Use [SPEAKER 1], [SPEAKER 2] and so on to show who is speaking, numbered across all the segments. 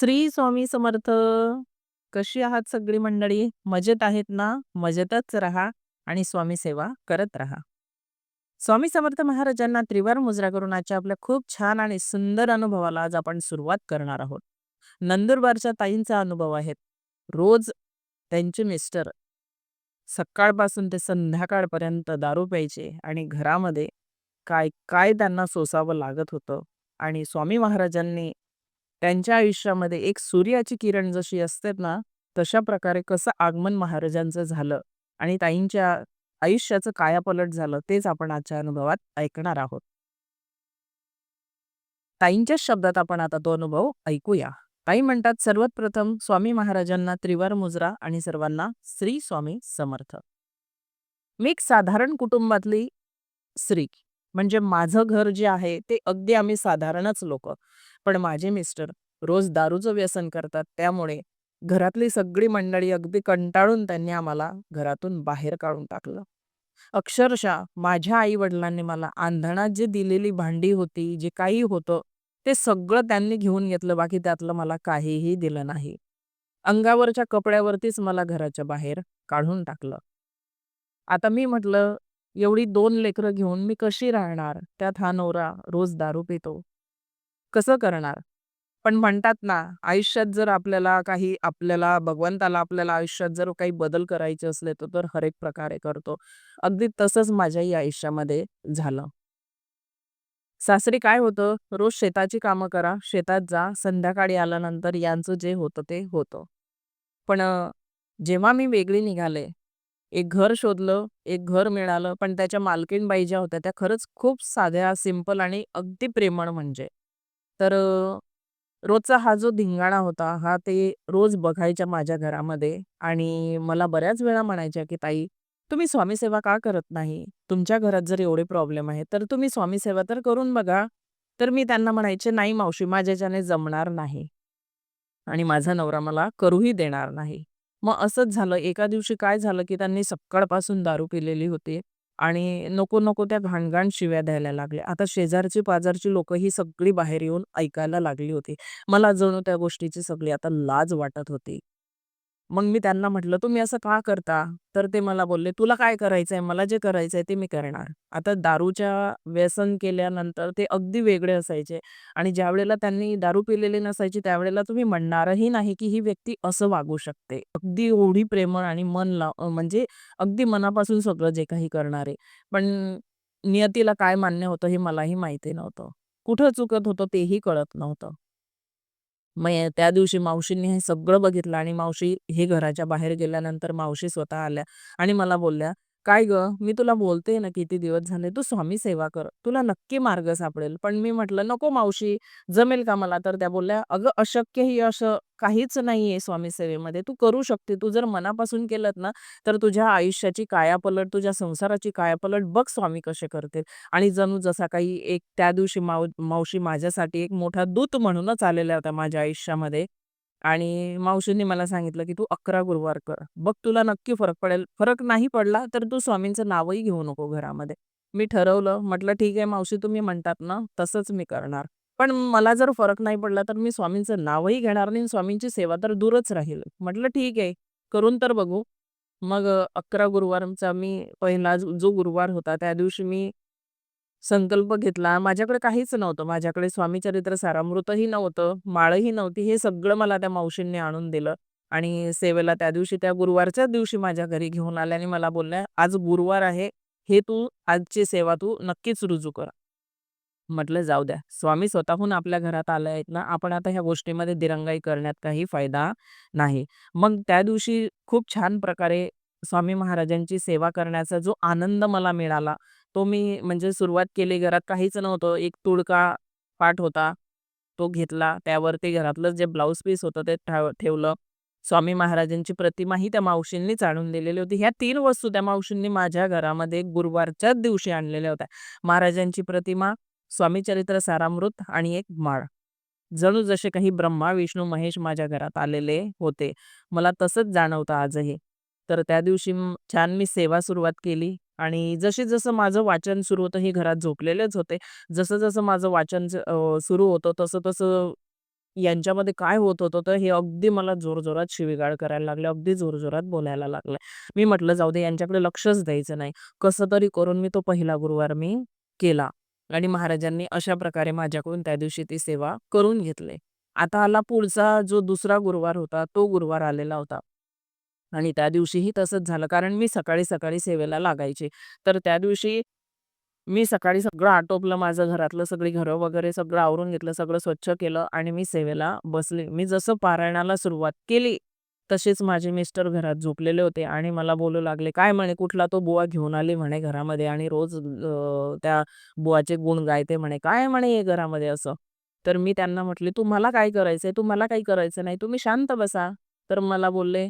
[SPEAKER 1] श्री स्वामी समर्थ. कशी आहात सगळी मंडळी? मजेत आहेत ना? मजेतच राहा आणि स्वामी सेवा करत राहा. स्वामी समर्थ महाराजांना त्रिवार मुजरा करून आजच्या आपल्या खूप छान आणि सुंदर अनुभवाला आज आपण सुरुवात करणार आहोत. नंदुरबारच्या ताईंचा अनुभव आहेत रोज त्यांचे मिस्टर सकाळपासून ते संध्याकाळपर्यंत दारू प्यायचे आणि घरामध्ये काय काय त्यांना सोसावं लागत होतं आणि स्वामी महाराजांनी त्यांच्या आयुष्यामध्ये एक सूर्याची किरण जशी असते ना, तशा प्रकारे कसं आगमन महाराजांचं झालं आणि ताईंच्या आयुष्याचं कायापलट झालं तेच आपण आजच्या अनुभवात ऐकणार आहोत. ताईंच्याच शब्दात आपण आता तो अनुभव ऐकूया. ताई म्हणतात, "सर्वात प्रथम स्वामी महाराजांना त्रिवार मुजरा आणि सर्वांना श्री स्वामी समर्थ." मी एक साधारण कुटुंबातली स्त्री. म्हणजे माझं घर जे आहे ते अगदी आम्ही साधारणच लोक पण माझे मिस्टर रोज दारूचं व्यसन करतात. त्यामुळे घरातली सगळी मंडळी अगदी कंटाळून त्यांनी आम्हाला घरातून बाहेर काढून टाकलं. अक्षरशः माझ्या आई-वडिलांनी मला आंधणात जी दिलेली भांडी होती, जे काही होतं, ते सगळं त्यांनी घेऊन घेतलं. बाकी त्यातलं मला काहीही दिलं नाही. अंगावरच्या कपड्यावरतीच मला घराच्या बाहेर काढून टाकलं. आता मी म्हटलं, एवढी दोन लेकरं घेऊन मी कशी राहणार? त्यात हा नवरा रोज दारू पितो. कसं करणार? पण म्हणतात ना, आयुष्यात जर आपल्याला काही आपल्याला भगवंताला आपल्याला आयुष्यात जर काही बदल करायचे असले, तर तर हर एक प्रकारे करतो. अगदी तसंच माझ्याही आयुष्यामध्ये झालं. सासरी काय होतं, रोज शेताची कामं करा, शेतात जा, संध्याकाळी आल्यानंतर यांचं जे होतं ते होतं. पण जेव्हा मी वेगळी निघाले, एक घर शोधलं, एक घर मिळालं, पण त्याच्या मालकीणबाई ज्या होत्या त्या खरंच खूप साध्या, सिंपल आणि अगदी प्रेमळ म्हणजे. तर रोजचा हा जो धिंगाणा होता, हा ते रोज बघायच्या माझ्या घरामध्ये आणि मला बऱ्याच वेळा म्हणायच्या, की "ताई, तुम्ही स्वामी सेवा का करत नाही? तुमच्या घरात जर एवढे प्रॉब्लेम आहेत, तर तुम्ही स्वामी सेवा तर करून बघा." तर मी त्यांना म्हणायचे, "नाही मावशी, माझ्याच्याने जमणार नाही." आणि माझा नवरा मला करूही देणार नाही. मग असंच झालं. एका दिवशी काय झालं, की त्यांनी सकाळपासून दारू पिलेली होती आणि नको-नको त्या घाणघाण शिव्या द्यायला लागल्या. आता शेजारची-पाजारची लोकं ही सगळी बाहेर येऊन ऐकायला लागली होती. मला जणू त्या गोष्टीची सगळी आता लाज वाटत होती. मग मी त्यांना म्हटलं, "तुम्ही असं का करता?" तर ते मला बोलले, "तुला काय करायचंय? मला जे करायचंय ते मी करणार." आता दारूच्या व्यसन केल्यानंतर ते अगदी वेगळे असायचे आणि ज्यावेळेला त्यांनी दारू पिलेली नसायची, त्यावेळेला तुम्ही म्हणणारही नाही, की ही व्यक्ती असं वागू शकते. अगदी एवढी प्रेमळ आणि मन लाव म्हणजे अगदी मनापासून सगळं जे काही करणारे. पण नियतीला काय मान्य होतं हे मलाही माहिती नव्हतं. कुठं चुकत होतं तेही कळत नव्हतं. मग त्या दिवशी मावशींनी हे सगळं बघितलं आणि मावशी हे घराच्या बाहेर गेल्यानंतर मावशी स्वतः आल्या आणि मला बोलल्या, "काय गं, मी तुला बोलतेय ना किती दिवस झाले, तू स्वामी सेवा कर. तुला नक्की मार्ग सापडेल." पण मी म्हटलं, "नको मावशी, जमेल का मला?" तर त्या बोलल्या, "अगं, अशक्य ही असं काहीच नाहीये स्वामी सेवेमध्ये. तू करू शकते. तू जर मनापासून केलंत ना, तर तुझ्या आयुष्याची कायापलट, तुझ्या संसाराची कायापलट बघ स्वामी कसे करतील." आणि जणू जसा काही एक त्या दिवशी माव मावशी माझ्यासाठी एक मोठा दूत म्हणूनच आलेल्या होत्या माझ्या आयुष्यामध्ये आणि मावशींनी मला सांगितलं, की "तू 11 गुरुवार कर. बघ तुला नक्की फरक पडेल. फरक नाही पडला तर तू स्वामींचं नावही घेऊ नको घरामध्ये." मी ठरवलं. म्हटलं, "ठीक आहे मावशी तुम्ही म्हणतात ना, तसंच मी करणार. पण मला जर फरक नाही पडला तर मी स्वामींचं नावही घेणार नाही आणि स्वामींची सेवा तर दूरच राहील." म्हटलं, "ठीक आहे, करून तर बघू." मग अकरा गुरुवारचा मी पहिला जो गुरुवार होता त्या दिवशी मी संकल्प घेतला. माझ्याकडे काहीच नव्हतं. माझ्याकडे स्वामी चरित्र सारामृतही नव्हतं, माळही नव्हती. हे सगळं मला त्या मावशींनी आणून दिलं आणि सेवेला त्या दिवशी त्या गुरुवारच्याच दिवशी माझ्या घरी घेऊन आल्या आणि मला बोलल्या, "आज गुरुवार आहे. हे तू आजची सेवा तू नक्कीच रुजू कर." म्हटलं जाऊ द्या. स्वामी स्वतःहून आपल्या घरात आले आहेत ना, आपण आता ह्या गोष्टीमध्ये दिरंगाई करण्यात काही फायदा नाही. मग त्या दिवशी खूप छान प्रकारे स्वामी महाराजांची सेवा करण्याचा जो आनंद मला मिळाला, तो मी म्हणजे सुरुवात केली. घरात काहीच नव्हतं. एक तुळका पाट होता, तो घेतला. त्यावरती घरातलं जे ब्लाउज पीस होतं ते ठेवलं. स्वामी महाराजांची प्रतिमाही त्या मावशींनीच आणून दिलेली होती. ह्या 3 वस्तू त्या मावशींनी माझ्या घरामध्ये गुरुवारच्याच दिवशी आणलेल्या होत्या. महाराजांची प्रतिमा, स्वामी चरित्र सारामृत आणि एक माळ. जणू जसे काही ब्रह्मा, विष्णू, महेश माझ्या घरात आलेले होते. मला तसंच जाणवतं आजही. तर त्या दिवशी छान मी सेवा सुरुवात केली आणि जशी जसं माझं वाचन सुरू होतं, हे घरात झोपलेलेच होते. जसं-जसं माझं वाचन सुरू होतं तसं-तसं यांच्यामध्ये काय होत होतं तर हे अगदी मला जोरजोरात शिवीगाळ करायला लागले. अगदी जोरजोरात बोलायला लागले. मी म्हटलं जाऊ दे यांच्याकडे लक्षच द्यायचं नाही. कसं तरी करून मी तो पहिला गुरुवार मी केला आणि महाराजांनी अशा प्रकारे माझ्याकडून त्या दिवशी ती सेवा करून घेतली. आता आला पुढचा जो दुसरा गुरुवार होता, तो गुरुवार आलेला होता. आणि त्या दिवशीही तसंच झालं कारण मी सकाळी-सकाळी सेवेला लागायचे. तर त्या दिवशी मी सकाळी सगळं आटोपलं माझं घरातलं सगळी घरं वगैरे सगळं आवरून घेतलं, सगळं स्वच्छ केलं आणि मी सेवेला बसले. मी जसं पारायणाला सुरुवात केली, तसेच माझे मिस्टर घरात झोपलेले होते आणि मला बोलू लागले, "काय म्हणे कुठला तो बुवा घेऊन आले म्हणे घरामध्ये आणि रोज त्या बुवाचे गुण गायते म्हणे. काय म्हणे हे घरामध्ये असं?" तर मी त्यांना म्हटले, "तुम्हाला काय करायचंय? तुम्हाला काही करायचं नाही. तुम्ही शांत बसा." तर मला बोलले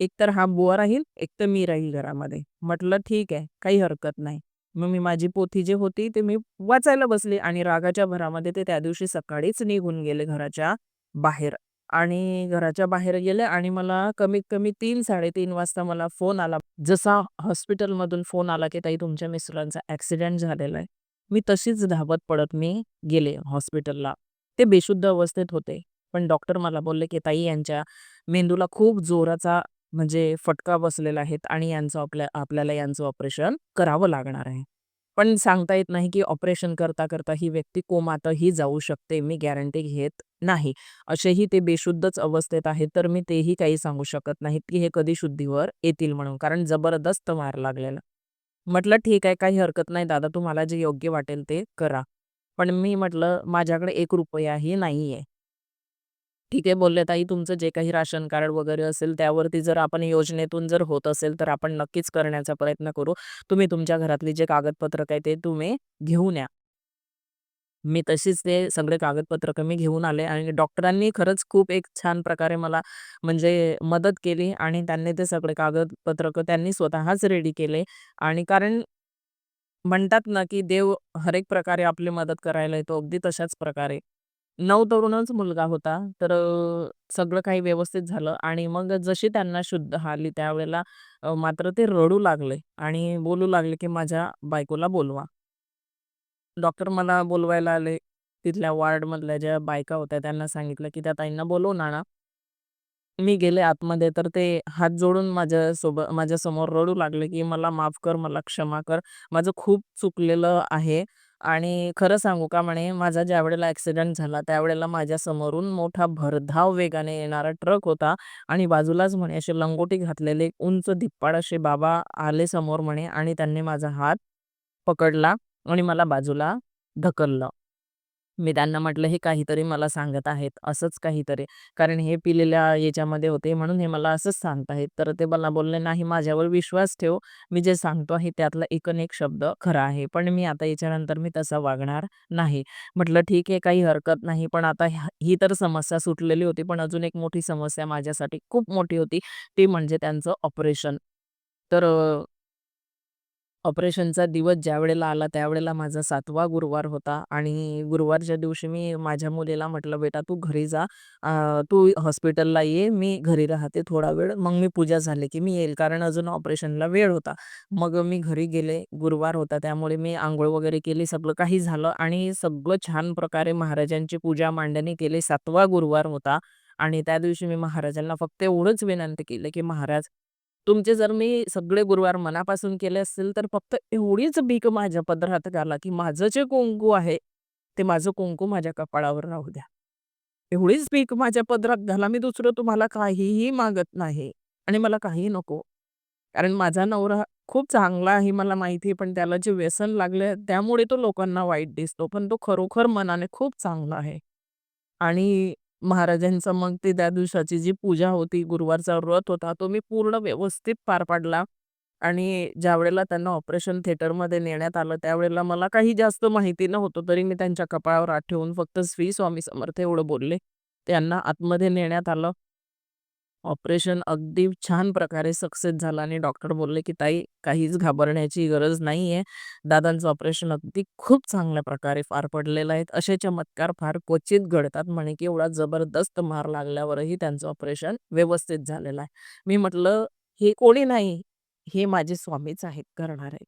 [SPEAKER 1] एकतर हा बुवा राहील, एकतर मी राहील घरामध्ये. म्हटलं ठीक आहे, काही हरकत नाही. मग मी माझी पोथी जी होती ते मी वाचायला बसली आणि रागाच्या भरामध्ये ते त्या दिवशी सकाळीच निघून गेले घराच्या बाहेर आणि घराच्या बाहेर गेले आणि मला कमीत कमी 3-3:30 वाजता मला फोन आला. जसा हॉस्पिटलमधून फोन आला, की ताई तुमच्या मिस्टरांचा ॲक्सिडेंट झालेला आहे. मी तशीच धावत पडत मी गेले हॉस्पिटलला. ते बेशुद्ध अवस्थेत होते. पण डॉक्टर मला बोलले, की ताई यांच्या मेंदूला खूप जोराचा म्हणजे फटका बसलेला आहेत आणि यांचं आपल्या आपल्याला यांचं ऑपरेशन करावं लागणार आहे. पण सांगता येत नाही, की ऑपरेशन करता-करता ही व्यक्ती कोमातही जाऊ शकते. मी गॅरंटी घेत नाही. असेही ते बेशुद्धच अवस्थेत आहेत, तर मी तेही काही सांगू शकत नाहीत, की हे कधी शुद्धीवर येतील म्हणून. कारण जबरदस्त मार लागलेला. म्हटलं, "ठीक आहे, काही हरकत नाही दादा, तुम्हाला जे योग्य वाटेल ते करा." पण मी म्हटलं, "माझ्याकडे एक रुपयाही नाहीये." ठीक आहे बोलले, "ताई तुमचं जे काही राशन कार्ड वगैरे असेल त्यावरती जर आपण योजनेतून जर होत असेल तर आपण नक्कीच करण्याचा प्रयत्न करू. तुम्ही तुमच्या घरातली जे कागदपत्रक आहे ते तुम्ही घेऊन या." मी तशीच ते सगळे कागदपत्र मी घेऊन आले आणि डॉक्टरांनी खरंच खूप एक छान प्रकारे मला म्हणजे मदत केली आणि त्यांनी ते सगळे कागदपत्रक त्यांनी स्वतःच रेडी केले आणि कारण म्हणतात ना, की देव हर एक प्रकारे आपली मदत करायला येतो. अगदी तशाच प्रकारे. नऊ तरुणच मुलगा होता. तर अ, सगळं काही व्यवस्थित झालं आणि मग जशी त्यांना शुद्ध आली त्यावेळेला अ, मात्र ते रडू लागले आणि बोलू लागले, की "माझ्या बायकोला बोलवा." डॉक्टर मला बोलवायला आले. तिथल्या वॉर्डमधल्या ज्या बायका होत्या त्यांना सांगितलं, की "त्या ताईंना बोलवून आणा." मी गेले आतमध्ये तर ते हात जोडून माझ्यासोबत माझ्यासमोर रडू लागले, की "मला माफ कर, मला क्षमा कर. माझं खूप चुकलेलं आहे." आणि खरं सांगू का म्हणे, माझा ज्यावेळेला ॲक्सिडेंट झाला त्यावेळेला माझ्या समोरून मोठा भरधाव वेगाने येणारा ट्रक होता आणि बाजूलाच म्हणे असे लंगोटी घातलेले एक उंच धिप्पाड असे बाबा आले समोर म्हणे आणि त्यांनी माझा हात पकडला आणि मला बाजूला ढकललं. मी त्यांना म्हटलं, "हे काहीतरी मला सांगत आहेत, असंच काहीतरी." कारण हे पिलेल्या याच्यामध्ये होते म्हणून हे मला असंच सांगताहेत. तर ते मला बोलले, "नाही, माझ्यावर विश्वास ठेव. मी जे सांगतो आहे त्यातला एकन एक शब्द खरा आहे. पण मी आता याच्यानंतर मी तसा वागणार नाही." म्हटलं, "ठीक आहे, काही हरकत नाही. पण आता ह्या ही तर समस्या सुटलेली होती. पण अजून एक मोठी समस्या माझ्यासाठी खूप मोठी होती. ती म्हणजे त्यांचं ऑपरेशन." तर ऑपरेशनचा दिवस ज्यावेळेला आला त्यावेळेला माझा सातवा गुरुवार होता आणि गुरुवारच्या दिवशी मी माझ्या मुलीला म्हटलं, "बेटा तू घरी जा. अ, तू हॉस्पिटलला ये. मी घरी राहते थोडा वेळ. मग मी पूजा झाली की मी येईल." कारण अजून ऑपरेशनला वेळ होता. मग मी घरी गेले. गुरुवार होता त्यामुळे मी आंघोळ वगैरे केली. सगळं काही झालं आणि सगळं छान प्रकारे महाराजांची पूजा मांडणी केली. सातवा गुरुवार होता आणि त्या दिवशी मी महाराजांना फक्त एवढंच विनंती केली, की "महाराज तुमचे जर मी सगळे गुरुवार मनापासून केले असतील, तर फक्त एवढीच भीक माझ्या पदरात घाला, की माझं जे कुंकू आहे, ते माझं कुंकू माझ्या कपाळावर राहू द्या. एवढीच भीक माझ्या पदरात घाला. मी दुसरं तुम्हाला काहीही मागत नाही आणि मला काहीही नको. कारण माझा नवरा खूप चांगला आहे मला माहिती आहे, पण त्याला जे व्यसन लागले त्यामुळे तो लोकांना वाईट दिसतो. पण तो खरोखर मनाने खूप चांगला आहे." आणि महाराजांचं मग ते त्या दिवसाची जी पूजा होती, गुरुवारचा व्रत होता, तो मी पूर्ण व्यवस्थित पार पाडला. आणि ज्यावेळेला त्यांना ऑपरेशन थिएटरमध्ये नेण्यात आलं, त्यावेळेला मला काही जास्त माहिती नव्हतं. तरी मी त्यांच्या कपाळावर आठ ठेवून फक्त श्री स्वामी समर्थ एवढं बोलले. त्यांना आतमध्ये नेण्यात आलं. ऑपरेशन अगदी छान प्रकारे सक्सेस झालं आणि डॉक्टर बोलले, की "ताई काहीच घाबरण्याची गरज नाहीये. दादांचं ऑपरेशन अगदी खूप चांगल्या प्रकारे पार पडलेलं आहे. असे चमत्कार फार क्वचित घडतात." म्हणे, की एवढा जबरदस्त मार लागल्यावरही त्यांचं ऑपरेशन व्यवस्थित झालेलं आहे. मी म्हटलं, "हे कोणी नाही, हे माझे स्वामीच आहेत आहे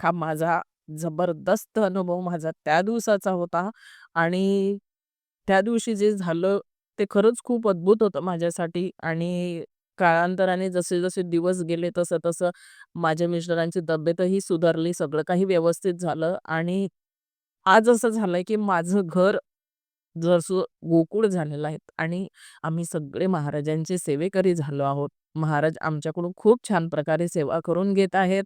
[SPEAKER 1] हा माझा जबरदस्त अनुभव माझा त्या दिवसाचा होता आणि त्या दिवशी जे झालं ते खरंच खूप अद्भुत होतं माझ्यासाठी आणि काळांतराने जसे-जसे दिवस गेले तसं-तसं माझ्या मिस्टरांची तब्येतही सुधारली. सगळं काही व्यवस्थित झालं आणि आज असं झालंय, की माझं घर जसं गोकुळ झालेलं आहे आणि आम्ही सगळे महाराजांचे सेवेकरी झालो आहोत. महाराज आमच्याकडून खूप छान प्रकारे सेवा करून घेत आहेत.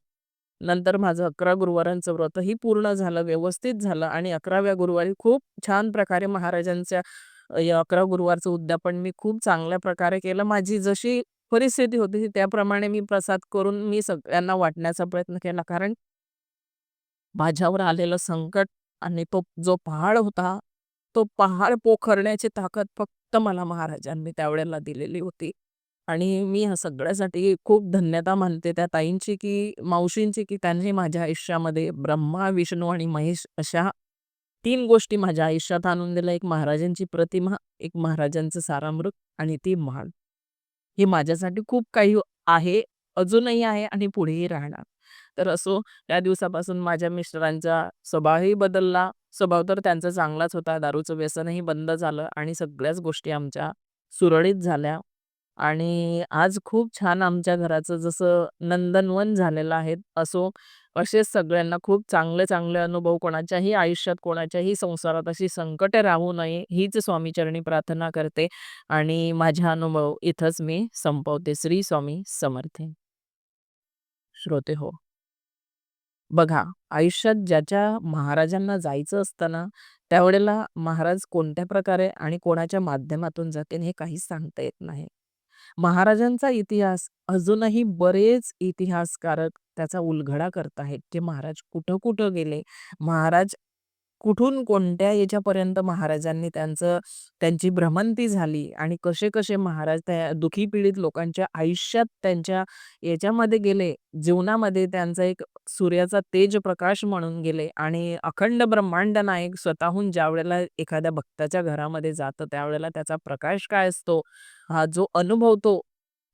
[SPEAKER 1] नंतर माझं 11 गुरुवारांचं व्रतही पूर्ण झालं, व्यवस्थित झालं आणि 11व्या गुरुवारी खूप छान प्रकारे महाराजांच्या अकरा गुरुवारचं उद्यापन मी खूप चांगल्या प्रकारे केलं. माझी जशी परिस्थिती होती त्याप्रमाणे मी प्रसाद करून मी सगळ्यांना वाटण्याचा प्रयत्न केला. कारण माझ्यावर आलेलं संकट आणि तो जो पहाड होता, तो पहाड पोखरण्याची ताकद फक्त मला महाराजांनी त्यावेळेला दिलेली होती. आणि मी ह्या सगळ्यासाठी खूप धन्यता मानते त्या ताईंची, की मावशींची, की त्यांनी माझ्या आयुष्यामध्ये ब्रह्मा, विष्णू आणि महेश अशा तीन गोष्टी माझ्या आयुष्यात आणून दिल्या. एक महाराजांची प्रतिमा, एक महाराजांचं सारामृत आणि ती माळ. ही माझ्यासाठी खूप काही आहे, अजूनही आहे आणि पुढेही राहणार. तर असो त्या दिवसापासून माझ्या मिस्टरांचा स्वभावही बदलला. स्वभाव तर त्यांचा चांगलाच होता. दारूचं व्यसनही बंद झालं आणि सगळ्याच गोष्टी आमच्या सुरळीत झाल्या. आणि आज खूप छान आमच्या घराचं जसं नंदनवन झालेलं आहे. असो असे सगळ्यांना खूप चांगले-चांगले अनुभव कोणाच्याही आयुष्यात, कोणाच्याही संसारात अशी संकटे राहू नये हीच स्वामीचरणी प्रार्थना करते आणि माझा अनुभव इथंच मी संपवते. श्री स्वामी समर्थ. श्रोते हो. बघा, आयुष्यात ज्याच्या महाराजांना जायचं असतं ना, त्यावेळेला महाराज कोणत्या प्रकारे आणि कोणाच्या माध्यमातून जातील हे काहीच सांगता येत नाही. महाराजांचा इतिहास अजूनही बरेच इतिहासकारक त्याचा उलगडा करत आहेत, की महाराज कुठं-कुठं गेले, महाराज कुठून कोणत्या याच्यापर्यंत महाराजांनी त्यांचं त्यांची भ्रमंती झाली आणि कसे-कसे महाराज त्या दुःखी पीडित लोकांच्या आयुष्यात त्यांच्या याच्यामध्ये गेले, जीवनामध्ये त्यांचा एक सूर्याचा तेज प्रकाश म्हणून गेले आणि अखंड ब्रह्मांड नायक स्वतःहून ज्या वेळेला एखाद्या भक्ताच्या घरामध्ये जातं, त्यावेळेला त्याचा प्रकाश काय असतो, हा जो अनुभवतो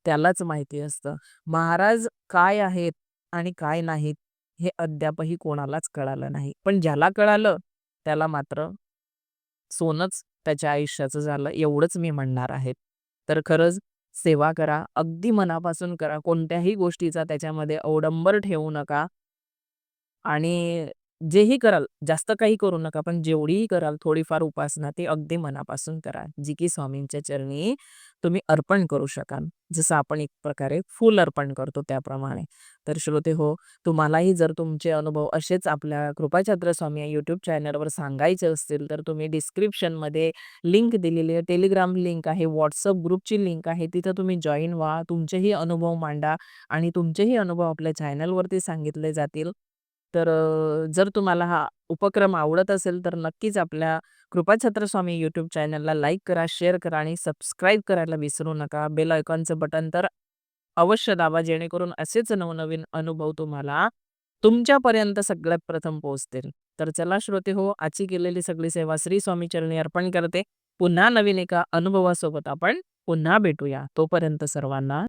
[SPEAKER 1] त्यालाच माहिती असतं. महाराज काय आहेत आणि काय नाहीत हे अद्यापही कोणालाच कळालं नाही. पण ज्याला कळालं त्याला मात्र सोनंच त्याच्या आयुष्याचं झालं एवढंच मी म्हणणार आहे. तर खरंच सेवा करा, अगदी मनापासून करा. कोणत्याही गोष्टीचा त्याच्यामध्ये अवडंबर ठेवू नका. आणि जेही कराल, जास्त काही करू नका, पण जेवढीही कराल थोडीफार उपासना ती अगदी मनापासून करा, जी की स्वामींच्या चरणी तुम्ही अर्पण करू शकाल. जसं आपण एक प्रकारे फूल अर्पण करतो त्याप्रमाणे. तर श्रोते हो, तुम्हालाही जर तुमचे अनुभव असेच आपल्या कृपाछात्र स्वामी या YouTube चॅनलवर सांगायचे असतील, तर तुम्ही डिस्क्रिप्शनमध्ये लिंक दिलेली आहे. टेलिग्राम लिंक आहे, व्हॉट्सअप ग्रुपची लिंक आहे. तिथं तुम्ही जॉईन व्हा, तुमचेही अनुभव मांडा आणि तुमचेही अनुभव आपल्या चॅनलवरती सांगितले जातील. तर जर तुम्हाला हा उपक्रम आवडत असेल, तर नक्कीच आपल्या कृपाछत्र स्वामी चॅनलला लाईक करा, शेअर करा आणि सबस्क्राईब करायला विसरू नका. बेल आयकॉनचं बटन तर अवश्य दाबा, जेणेकरून असेच नवनवीन अनुभव तुम्हाला तुमच्यापर्यंत सगळ्यात प्रथम पोहोचतील. तर चला श्रोते हो, आजची केलेली सगळी सेवा श्री स्वामी चरणी अर्पण करते. पुन्हा नवीन एका अनुभवासोबत आपण पुन्हा भेटूया. तोपर्यंत सर्वांना